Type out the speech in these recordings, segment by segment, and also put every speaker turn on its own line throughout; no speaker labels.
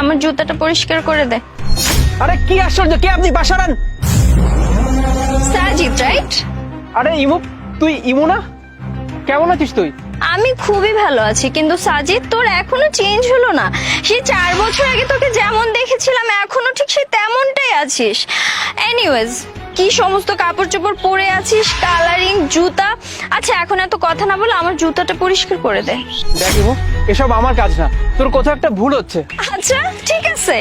আমার জুতাটা পরিষ্কার করে দে।
আরে কি আশ্চর্য কে আপনি? বাসারান
সাজিদ রাইট
আরে ইমু তুই ইমু না? কেমন আছিস তুই?
আমি খুবই ভালো আছি কিন্তু সাজিদ তোর এখনও চেঞ্জ হলো না। সেই চার বছর আগে তোকে যেমন দেখেছিলাম এখনও ঠিক সেই তেমনটাই আছিস। এনিওয়েজ কি সমস্ত কাপড় চোপড় পরে আছিস? কালারিং জুতা? আচ্ছা এখন এত কথা না বলে আমার জুতাটা পরিষ্কার করে দে।
দেখ এসব আমার কাজ না। তোর কোথাও একটা ভুল হচ্ছে।
আচ্ছা ঠিক আছে।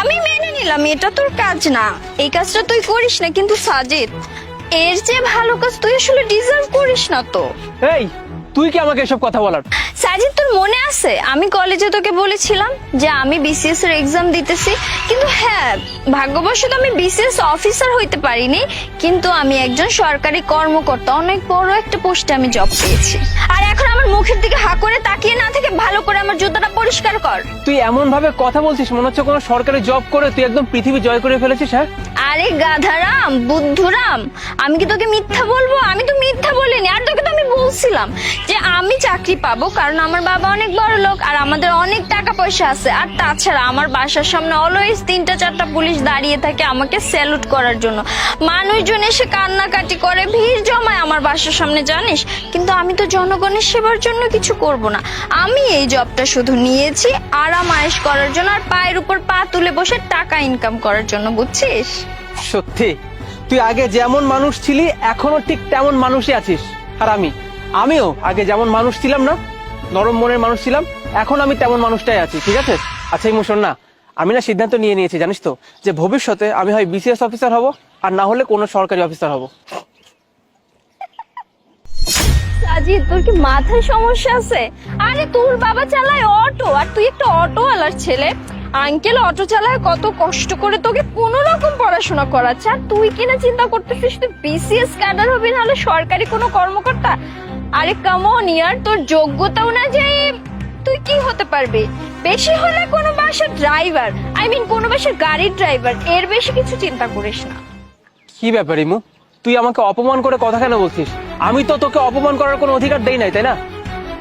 আমি মেনে নিলাম এটা তোর কাজ না। এই কাজটা তুই করিস না কিন্তু সাজিদ এর যে ভালো কাজ তুই আসলে ডিজার্ভ করিস না তো।
এই তুই কি আমাকে এসব কথা বলার?
সাজিদ তোর মনে আছে? আমি কলেজে তোকে বলেছিলাম যে আমি বিসিএস এর এক্সাম দিতেছি। কিন্তু হ্যাঁ ভাগ্যবশত আমি বিসিএস অফিসার হইতে পারিনি কিন্তু আমি একজন সরকারি কর্মকর্তা। অনেক বড় একটা পোস্টে আমি জব পেয়েছি। আর এখন আমার মুখের দিকে হা করে তাকিয়ে না থেকে ভালো করে আমার জুতাটা পরিষ্কার কর।
তুই এমন ভাবে কথা বলছিস মনে হচ্ছে কোনো সরকারি জব করে তুই একদম পৃথিবী জয় করে ফেলেছিস হ্যাঁ?
আরে গাধারাম বুদ্ধুরাম আমি কি তোকে মিথ্যা বলব? আমি তো বলছিলাম যে আমি চাকরি পাবো কারণ আমার বাবা অনেক বড় লোক আর আমাদের অনেক টাকা পয়সা আছে। আর তাছাড়া আমার বাসার সামনে অলওয়েজ তিনটা চারটা পুলিশ দাঁড়িয়ে থাকে আমাকে স্যালুট করার জন্য। মানুষজন এসে কান্নাকাটি করে, ভিড় জমায় আমার বাসার সামনে, জানিস? কিন্তু আমি তো জনগণের সেবার জন্য কিছু করব না। আমি এই জবটা শুধু নিয়েছি আরাম আয়েশ করার জন্য আর পায়ের উপর পা তুলে বসে টাকা ইনকাম করার জন্য, বুঝছিস?
সত্যি, তুই আগে যেমন মানুষ ছিলি, এখনও ঠিক তেমন মানুষই আছিস। আর আমি? আমিও আগে যেমন মানুষ ছিলাম না, নরম মনের মানুষ ছিলাম, এখন আমি তেমন মানুষটাই আছি, ঠিক আছে? আচ্ছা ইমোশন না, আমি না সিদ্ধান্ত নিয়ে নিয়েছি, জানিস তো, যে ভবিষ্যতে আমি হয় বিসিএস অফিসার হব, আর না হলে কোনো সরকারি অফিসার হব।
সাজিদ, তোর কি মাথায় সমস্যা আছে? আরে, তোর বাবা চালায় অটো, আর তুই একটা অটোওয়ালার ছেলে। আঙ্কেল অটো চালায় কত কষ্ট করে তোকে কোন রকম পড়াশোনা করাচ্ছে, আর তুই কিনা চিন্তা করতেছিস, তুই বিসিএস ক্যাডার হবি, নাহলে সরকারি কোনো কর্মকর্তা আরে কামন ইয়ার তোর যোগ্যতাও না যে তুই কি হতে পারবি? বেশি হলে কোনো বাসের ড্রাইভার আই মিন কোনো বাসার গাড়ির ড্রাইভার এর বেশি কিছু চিন্তা করিস না।
কি ব্যাপার ইমু? তুই আমাকে অপমান করে কথা কেন বলছিস? আমি তো তোকে অপমান করার কোনো অধিকার দেই নাই তাই না?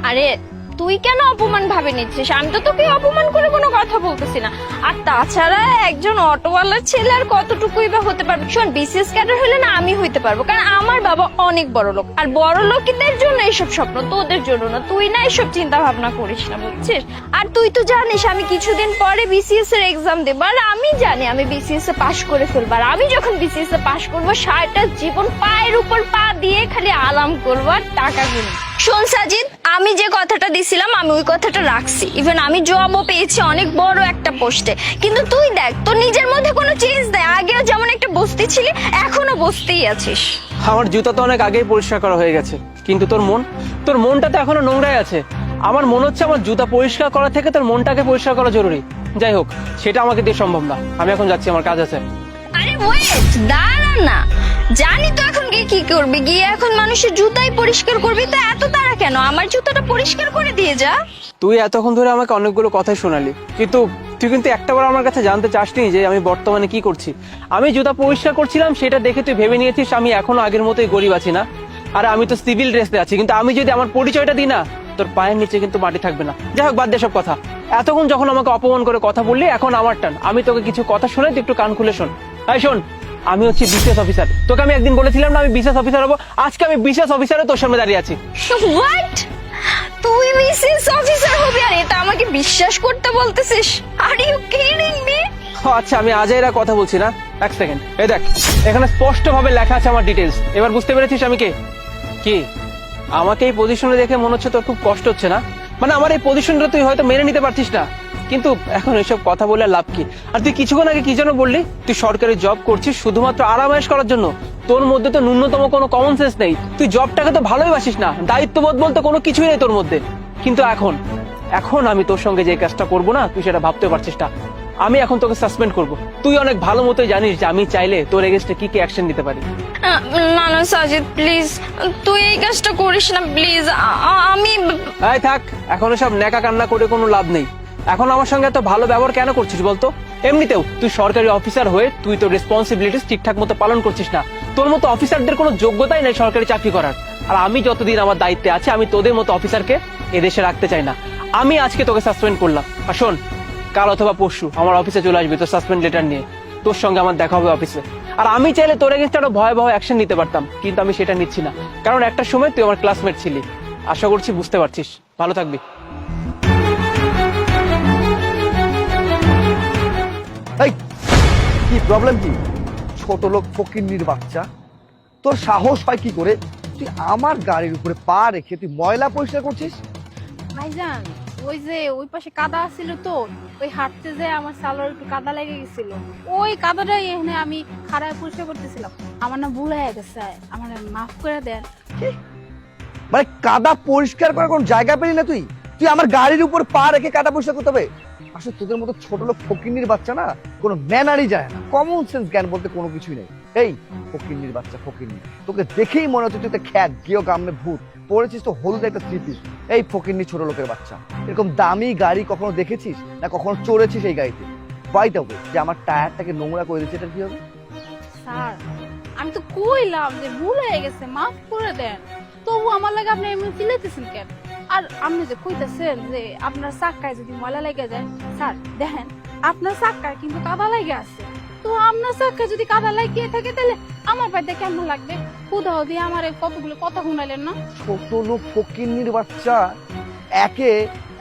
আরে তুই কেন অপমান ভাবে নিচ্ছিস? আমি তো তোকে অপমান করে কোনো কথা বলতেছি না। আর তাছাড়া একজন অটোওয়ালার ছেলে আর কতটুকুই বা হতে পারবে? শোন বিসিএস ক্যাডার হলে না আমি হইতে পারব, কারণ আমার বাবা অনেক বড় লোক। আর বড় লোকদের জন্য এইসব স্বপ্ন তোদের জন্য না। তুই না এইসব চিন্তা ভাবনা করিস না, বুঝছিস? আর তুই তো জানিস, আমি কিছুদিন পরে বিসিএস এর এক্সাম দেবো, আর আমি জানি আমি বিসিএস এ পাশ করে ফেলব। আর আমি যখন বিসিএস এ পাশ করব, সারাটা জীবন পায়ের উপর পা দিয়ে খালি আলাম করব আর টাকা গুনবো। শোন সাজিদ, আমি যে কথাটা দিছিলাম, আমি ওই কথাটা রাখছি। ইভেন আমি জবও পেয়েছি অনেক বড় একটা পোস্টে কিন্তু তুই দেখ, তোর নিজের মধ্যে কোনো চেঞ্জ দেয়। আগেও যেমন একটা বস্তি ছিলি, এখনও বস্তিই আছিস।
আমার জুতা তো অনেক আগেই পরিষ্কার করা হয়ে গেছে। কিন্তু তোর মন? তোর মনটা তো এখনও নোংরাই আছে। আমার মনে হচ্ছে আমার জুতা পরিষ্কার করা থেকে তোর মনটাকে পরিষ্কার করা জরুরি। যাই হোক, সেটা আমাকে দিয়ে সম্ভব না। আমি এখন যাচ্ছি, আমার কাজ আছে।
আরে ওয়েট, দাঁড়া না। জানি তো এখন গিয়ে কি গিয়ে এখন মানুষের জুতাই পরিষ্কার করবি, তো এত কেন? আমার জুতাটা পরিষ্কার করে দিয়ে যা।
তুই এতক্ষণ ধরে আমাকে অনেকগুলো শোনালি, কিন্তু তুই কিন্তু আমার কাছে জানতে চাসনি যে আমি বর্তমানে কি করছি। আমি জুতা পরিষ্কার করছিলাম, সেটা দেখে তুই ভেবে নিয়েছিস আমি এখনও আগের মতোই গরিব আছি না? আর আমি তো সিভিল ড্রেসে আছি, কিন্তু আমি যদি আমার পরিচয়টা দিই না, তোর পায়ের নিচে কিন্তু মাটি থাকবে না। যাই হোক, বাদ দে সব কথা। এতক্ষণ যখন আমাকে অপমান করে কথা বললি, এখন আমার টান আমি তোকে কিছু কথা শুনে তুই একটু কান খুলে শোন। এই শোন আমি হচ্ছি বিশেষ অফিসার। তোকে আমি একদিন বলেছিলাম না আমি বিশেষ অফিসার হব? আজকে আমি বিশেষ অফিসারে তোর সামনে দাঁড়িয়ে আছি।
হোয়াট তুই বিসিএস অফিসার হবি আর এটা আমাকে বিশ্বাস করতে বলতেছিস? আর ইউ কিডিং মি
আচ্ছা আমি আজ এরা কথা বলছি না। এক সেকেন্ড। এই দেখ এখানে স্পষ্ট ভাবে লেখা আছে আমার ডিটেলস এবার বুঝতে পেরেছিস আমি কে? কি? আমাকে এই পজিশনে দেখে মনে হচ্ছে তোর খুব কষ্ট হচ্ছে না? মানে আমার এই পজিশনটা তুই হয়তো মেনে নিতে পারছিস না। কিন্তু এখন এসব কথা বলে লাভ কি? আর তুই কিছুক্ষণ আগে কি যেন বললি? তুই সরকারি জব করছিস শুধুমাত্র আরামায়েশ করার জন্য। তোর মধ্যে তো ন্যূনতম কোনো কমন সেন্স নেই। তুই জবটাকে তো ভালোই বাসিস না। দায়িত্ববোধ বলতে কোনো কিছুই নেই তোর মধ্যে। কিন্তু এখন এখন আমি তোর সঙ্গে যে কাজটা করব না তুই সেটা ভাবতে পারছিস না। আমি এখন তোকে সাসপেন্ড করব। তুই অনেক ভালো মতোই জানিস যে আমি চাইলে তোর এগেস্টে কি কি অ্যাকশন নিতে পারি।
না না সাজিদ প্লিজ তুই এই কাজটা করিস না প্লিজ আমি
এই থাক এখন সব নেকা কান্না করে কোনো লাভ নেই। এখন আমার সঙ্গে এত ভালো ব্যবহার কেন করছিস বলতো? এমনিতেও তুই সরকারি অফিসার হয়ে তুই তোর রেসপন্সিবিলিটিস ঠিকঠাক মতো পালন করছিস না। তোর মতো অফিসারদের কোনো যোগ্যতাই নেই সরকারি চাকরি করার। আর আমি যতদিন আমার দায়িত্বে আছি, আমি তোদের মতো অফিসারকে এদেশে রাখতে চাই না। আমি আজকে তোকে সাসপেন্ড করলাম। আর শোন, কাল অথবা পরশু আমার অফিসে চলে আসবি তোর সাসপেন্ড লেটার নিয়ে। তোর সঙ্গে আমার দেখা হবে অফিসে আর আমি চাইলে তোর এগেনস্ট আরও ভয়াবহ অ্যাকশন নিতে পারতাম, কিন্তু আমি সেটা নিচ্ছি না। কারণ একটা সময় তুই আমার ক্লাসমেট ছিলি। আশা করছি বুঝতে পারছিস। ভালো থাকবি।
এই কি প্রবলেম কি? ছোট লোক ফকিন্নির বাচ্চা। তোর সাহস হয় কি করে? তুই আমার গাড়ির উপরে পা রেখে তুই ময়লা পরিষ্কার করছিস?
ভাইজান ওই যে ওই পাশে কাদা ছিল তো ওই হাঁটতে যে আমার সালোয়ার একটু কাদা লেগে গেছিল ওই কাদাটাই এখানে আমি খারাপ পরিষ্কার করতেছিলাম। আমার না ভুল হয়ে গেছে আমার মাফ করে দেন।
মানে কাদা পরিষ্কার করার কোন জায়গা পেলি না তুই? তুই আমার গাড়ির উপর পা রেখে কাদা পরিষ্কার করতে হবে? আসলে তোদের মতো ছোট লোক ফকিন্নির বাচ্চা না কোনো ম্যানারই যায় না। কমন সেন্স জ্ঞান বলতে কোনো কিছুই নেই। এই ফকিন্নির বাচ্চা, ফকিন্নি, তোকে দেখেই মনে হচ্ছে তুই তো খ্যাত গিয়েও গামনে ভূত। পড়েছিস তো হলুদ একটা পিস এই ফকিন্নি ছোট লোকের বাচ্চা। এরকম দামি গাড়ি কখনো দেখেছিস না কখনো চড়েছিস এই গাড়িতে? হবে যে আমার টায়ারটাকে নোংরা করে দিচ্ছে এটা কি হবে?
স্যার, আমি তো কইলাম যে ভুল হয়ে গেছে, মাফ করে দেন। তবু আমার লাগে আপনি এমনি চিল্লাইতেছেন কেন? আর আপনি যে কইতেছেন যে আপনার চাক্কায় যদি ময়লা লেগে যায়, স্যার, দেখেন, আপনার চাক্কায় কিন্তু কাদা লেগে আছে। তো আপনার চাক্কায় যদি কাদা লাগিয়ে থাকে, তাহলে আমার বাড়িতে কেমন লাগবে? খুদাও দিয়ে আমার এই কতগুলো কথা শুনাইলেন না?
ছোট লোক ফকিন্নির বাচ্চা, একে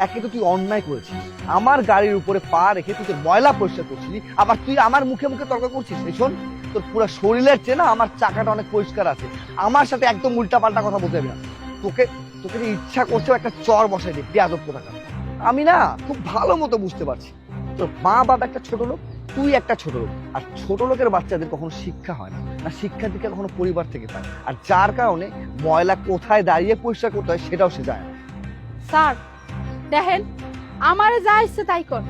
একে তো তুই অন্যায় করেছিস। আমার গাড়ির উপরে পা রেখে তুই তোর ময়লা পরিষ্কার করছিলি, আবার তুই আমার মুখে মুখে তর্ক করছিস। শোন, তোর পুরো শরীরের চেয়ে না আমার চাকাটা অনেক পরিষ্কার আছে। আমার সাথে একদম উল্টা পাল্টা কথা বলতে না। তোকে তোকে ইচ্ছা করছে একটা চর বসাই দিই পেঁয়াজ কোথাকা আমি না খুব ভালো মতো বুঝতে পারছি। তোর মা বাবা একটা ছোট লোক, তুই একটা ছোট লোক। আর ছোট লোকের বাচ্চাদের কখনো শিক্ষা হয় না। না, শিক্ষা দীক্ষা কখনো পরিবার থেকে পায় আর যার কারণে ময়লা কোথায় দাঁড়িয়ে পরিষ্কার করতে হয় সেটাও সে যায়
স্যার, দেখেন, আমারে যা ইচ্ছে তাই কর।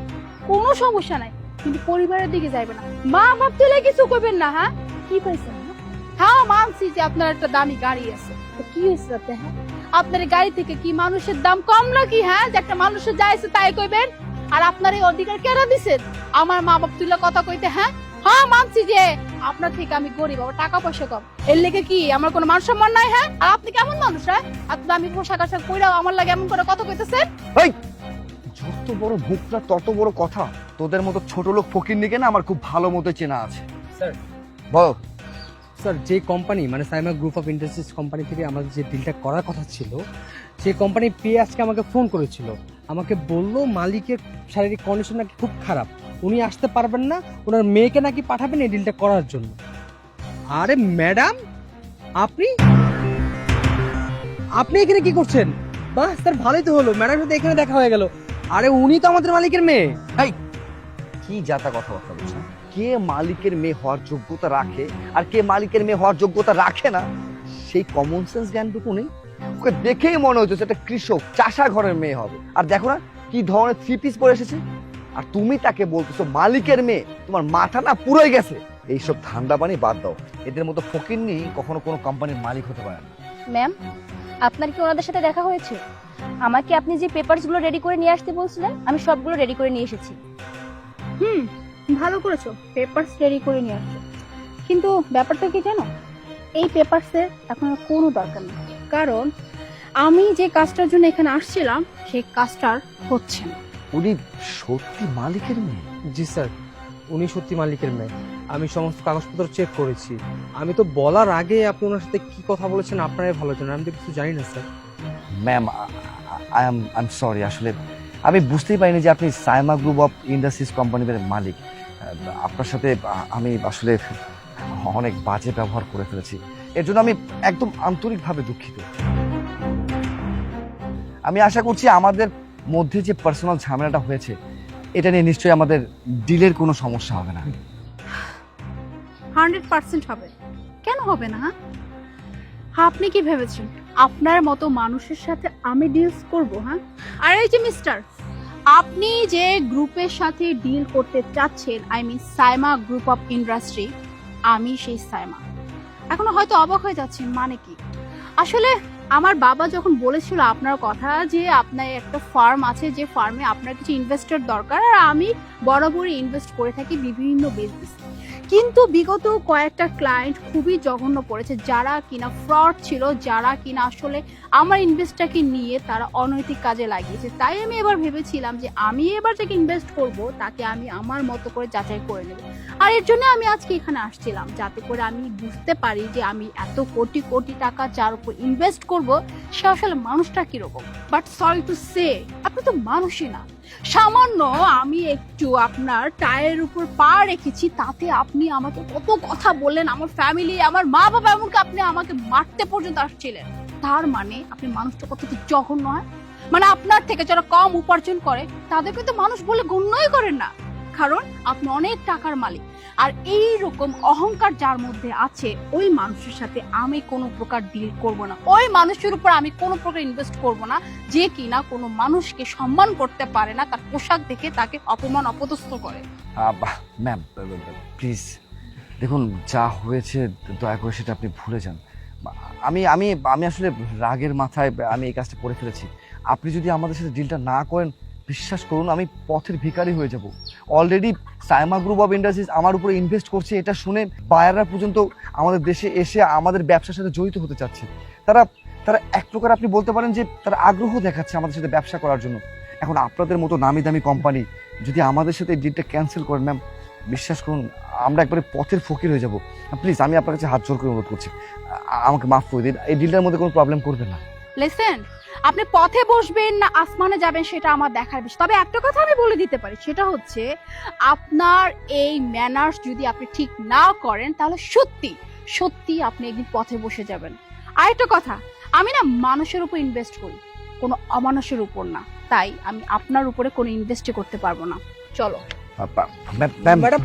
কোনো সমস্যা নাই, কিন্তু পরিবারের দিকে যাইবে না। মা বাপ তুলে কিছু করবেন না হ্যাঁ? কি পাইছেন হ্যাঁ মানছি যে আপনার একটা দামি গাড়ি আছে। কি হয়েছে তাতে, হ্যাঁ? আপনার গাড়ি থেকে কি মানুষের দাম কম নাকি হ্যাঁ? যে একটা মানুষের যা ইচ্ছে তাই কইবেন? আর আপনার এই অধিকার কেনা দিছেন? আমার মা বাপ তুলে কথা কইতে হ্যাঁ? হ্যাঁ মানছি যে আপনার থেকে আমি গরিব আমার টাকা পয়সা কম। এর লেগে কি আমার কোনো মান সম্মান নাই হ্যাঁ? আর আপনি কেমন মানুষ হ্যাঁ? আপনি আমি পোশাক আশাক পইরাও আমার লাগে এমন করে কথা কইতেছেন?
এই যত বড় বুক তত বড় কথা। তোদের মতো ছোট লোক ফকির নিকে না আমার খুব ভালো মতো চেনা আছে।
স্যার।
বল।
স্যার, যে কোম্পানি মানে Saima group of industries company থেকে আমাদের যে ডিলটা করার কথা ছিল সেই কোম্পানি পেয়ে আজকে আমাকে ফোন করেছিল। আমাকে বলল, মালিকের শারীরিক কন্ডিশন নাকি খুব খারাপ। উনি আসতে পারবেন না ওনার মেয়েকে নাকি পাঠাবেন এই ডিলটা করার জন্য। আরে ম্যাডাম আপনি? আপনি এখানে কি করছেন? বাহ, স্যার, ভালোই তো হলো। ম্যাডাম সাথে এখানে দেখা হয়ে গেল। আরে উনি তো আমাদের মালিকের মেয়ে।
কি যাতা কথাবার্তা বলছো কে মালিকের মেয়ে হওয়ার যোগ্যতা রাখে আর কে মালিকের মেয়ে হওয়ার যোগ্যতা রাখে না, সেই কমন সেন্স জ্ঞানটুকু নেই। ওকে দেখেই মনে হচ্ছে একটা কৃষক চাষা ঘরের মেয়ে হবে। আর দেখো না কি ধরনের থ্রি পিস পরে এসেছে। আর তুমি তাকে বলতেছো, মালিকের মেয়ে, তোমার মাথা না পুরোই গেছে। এইসব ঠান্ডা পানি বাদ দাও। এদের মতো ফকির নিয়ে কখনো কোনো কোম্পানির মালিক হতে পারে না।
ম্যাম আপনার কি ওনাদের সাথে দেখা হয়েছে? আমাকে আপনি যে পেপারসগুলো রেডি করে নিয়ে আসতে বলছিলেন, আমি সবগুলো রেডি করে নিয়ে এসেছি।
হুম ভালো করেছ পেপারস রেডি করে নিয়ে আসছো। কিন্তু ব্যাপারটা কি জানো? এই পেপারসের এখন আর কোনো দরকার নেই। কারণ আমি যে কাজটার জন্য এখানে আসছিলাম সেই কাজটার হচ্ছে না।
উনি সত্যি মালিকের মেয়ে?
জি স্যার উনি সত্যি মালিকের মেয়ে। আমি সমস্ত কাগজপত্র চেক করেছি। আমি তো বলার আগে আপনি ওনার সাথে কি কথা বলেছেন আপনারাই ভালো জানেন আমি তো কিছু জানি না sir.
Ma'am I am I am sorry আসলে আমি বুঝতেই পারিনি যে আপনি সাইমা গ্রুপ অফ ইন্ডাস্ট্রিজ কোম্পানির মালিক। আপনার সাথে আমি আসলে অনেক বাজে ব্যবহার করে ফেলেছি। এর জন্য আমি একদম আন্তরিকভাবে দুঃখিত। আমি আশা করছি আমাদের মধ্যে যে পার্সোনাল ঝামেলাটা হয়েছে, এটা নিয়ে নিশ্চয়ই আমাদের ডিলের কোনো সমস্যা হবে না।
হান্ড্রেড পার্সেন্ট হবে। কেন হবে না হ্যাঁ? আপনি কি ভেবেছেন? আপনার মতো মানুষের সাথে আমি ডিলস করব হ্যাঁ? আর এই যে মিস্টার আপনি যে গ্রুপের সাথে ডিল করতে চাচ্ছেন I mean Saima group of industry, আমি সেই সাইমা। এখনও হয়তো অবাক হয়ে যাচ্ছেন মানে কি? আসলে আমার বাবা যখন বলেছিল আপনার কথা যে আপনার একটা ফার্ম আছে, যে ফার্মে আপনার কিছু ইনভেস্টর দরকার, আর আমি বরাবরই ইনভেস্ট করে থাকি বিভিন্ন বিজনেস কিন্তু বিগত কয়েকটা ক্লায়েন্ট খুবই জঘন্য পড়েছে, যারা কিনা ফ্রড ছিল, যারা কিনা আসলে আমার ইনভেস্টটাকে নিয়ে তারা অনৈতিক কাজে লাগিয়েছে। তাই আমি এবার ভেবেছিলাম যে আমি এবার যাকে ইনভেস্ট করব, তাকে আমি আমার মতো করে যাচাই করে নেব। আর এর জন্য আমি আজকে এখানে আসছিলাম, যাতে করে আমি বুঝতে পারি যে আমি এত কোটি কোটি টাকা যার উপর ইনভেস্ট করব, সে আসলে মানুষটা কীরকম? বাট সরি টু সে আপনি তো মানুষই না। সামান্য আমি একটু আপনার টায়ের উপর পা রেখেছি, তাতে আপনি আমাকে কত কথা বললেন। আমার ফ্যামিলি আমার মা বাবা এমনকি আপনি আমাকে মারতে পর্যন্ত আসছিলেন। তার মানে আপনি মানুষটা কত জঘন্য, হয়? মানে আপনার থেকে যারা কম উপার্জন করে, তাদেরকে তো মানুষ বলে গণ্যই করেন না। কারণ আপনি অনেক টাকার মালিক। আর এই রকম অহংকার যার মধ্যে আছে, ওই মানুষের সাথে আমি কোনো প্রকার ডিল করব না। ওই মানুষের উপর আমি কোনো প্রকার ইনভেস্ট করব না, যে কিনা কোনো মানুষকে সম্মান করতে পারে না, তার পোশাক দেখে তাকে অপমান অপদস্থ করে।
ম্যাম প্লিজ দেখুন, যা হয়েছে, দয়া করে সেটা আপনি ভুলে যান। আমি আমি আমি আসলে রাগের মাথায় আমি এই কাজটা করে ফেলেছি। আপনি যদি আমাদের সাথে ডিলটা না করেন বিশ্বাস করুন, আমি পথের ভিখারি হয়ে যাব। Already Saima group of industries আমার উপরে ইনভেস্ট করছে, এটা শুনে বায়াররা পর্যন্ত আমাদের দেশে এসে আমাদের ব্যবসার সাথে জড়িত হতে চাচ্ছে। তারা তারা এক প্রকার আপনি বলতে পারেন যে তারা আগ্রহ দেখাচ্ছে আমাদের সাথে ব্যবসা করার জন্য। এখন আপনাদের মতো নামি দামি কোম্পানি যদি আমাদের সাথে ডিলটা ক্যান্সেল করেন ম্যাম বিশ্বাস করুন, আমরা একবারে পথের ফকির হয়ে যাব। প্লিজ আমি আপনার কাছে হাত জোর করে অনুরোধ করছি। আমাকে মাফ করে দিন, এই ডিলটার মধ্যে কোনো প্রবলেম করবেন না।
লেসেন আপনি পথে বসবেন না আসমানে যাবেন সেটা আমার দেখার বিষয়। তবে একটা কথা আমি বলে দিতে পারি সেটা হচ্ছে আপনার এই ম্যানার্স যদি আপনি ঠিক না করেন তাহলে সত্যি সত্যি আপনি একদিন পথে বসে যাবেন। আরেকটা কথা আমি না মানুষের উপর ইনভেস্ট করি কোনো অমানুষের উপর না। তাই আমি আপনার উপরে কোনো ইনভেস্টই করতে পারব না। চলো।
Ma'am
madam